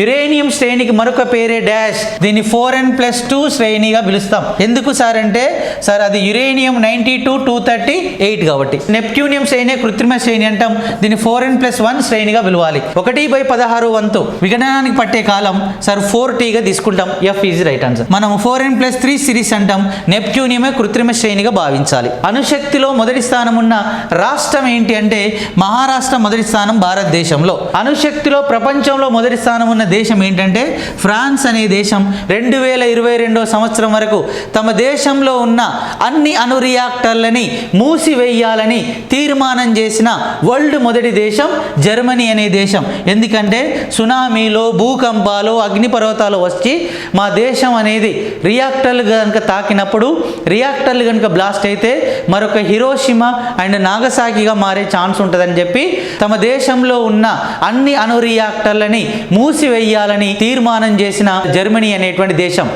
Uranium శ్రేణికి మరొక పేరే డాష్. దీన్ని ఫోర్ ఎన్ ప్లస్ టూ శ్రేణిగా పిలుస్తాం. ఎందుకు సార్ అంటే సార్ అది uranium ninety two two thirty eight కాబట్టి. నెప్ట్యూనియం శ్రేణి కృత్రిమ శ్రేణి అంటాం. దీన్ని ఫోర్ ఎన్ ప్లస్ వన్ శ్రేణిగా పిలవాలి. ఒకటి బై పదహారు వంతు. విఘటనానికి పట్టే కాలం సార్ ఫోర్ టీగా తీసుకుంటాం. ఎఫ్ ఈజ్ రైట్ ఆన్సర్ మనం four n plus three series అంటాం. నెప్ట్యూనియమే కృత్రిమ శ్రేణిగా భావించాలి. అణుశక్తిలో మొదటి స్థానం ఉన్న రాష్ట్రం ఏంటి అంటే మహారాష్ట్ర మొదటి స్థానం భారతదేశంలో. అణుశక్తిలో ప్రపంచంలో మొదటి స్థానం ఉన్న దేశం ఏంటంటే ఫ్రాన్స్ అనే దేశం రెండు వేల ఇరవై రెండో సంవత్సరం వరకు తమ దేశంలో ఉన్న అన్ని అణు రియాక్టర్లని మూసివేయాలని తీర్మానం చేసిన వరల్డ్ మొదటి దేశం జర్మనీ అనే దేశం. ఎందుకంటే సునామీలో భూకంపాలు అగ్నిపర్వతాలు వచ్చి మా దేశం అనేది రియాక్టర్లు కనుక తాకినప్పుడు రియాక్టర్లు కనుక బ్లాస్ట్ అయితే మరొక హిరోషిమా అండ్ నాగసాకిగా మారే ఛాన్స్ ఉంటుందని చెప్పి తమ దేశంలో ఉన్న అన్ని అణు రియాక్టర్లని మూసివేయాలని తీర్మానం చేసిన జర్మనీ అనేటువంటి దేశం.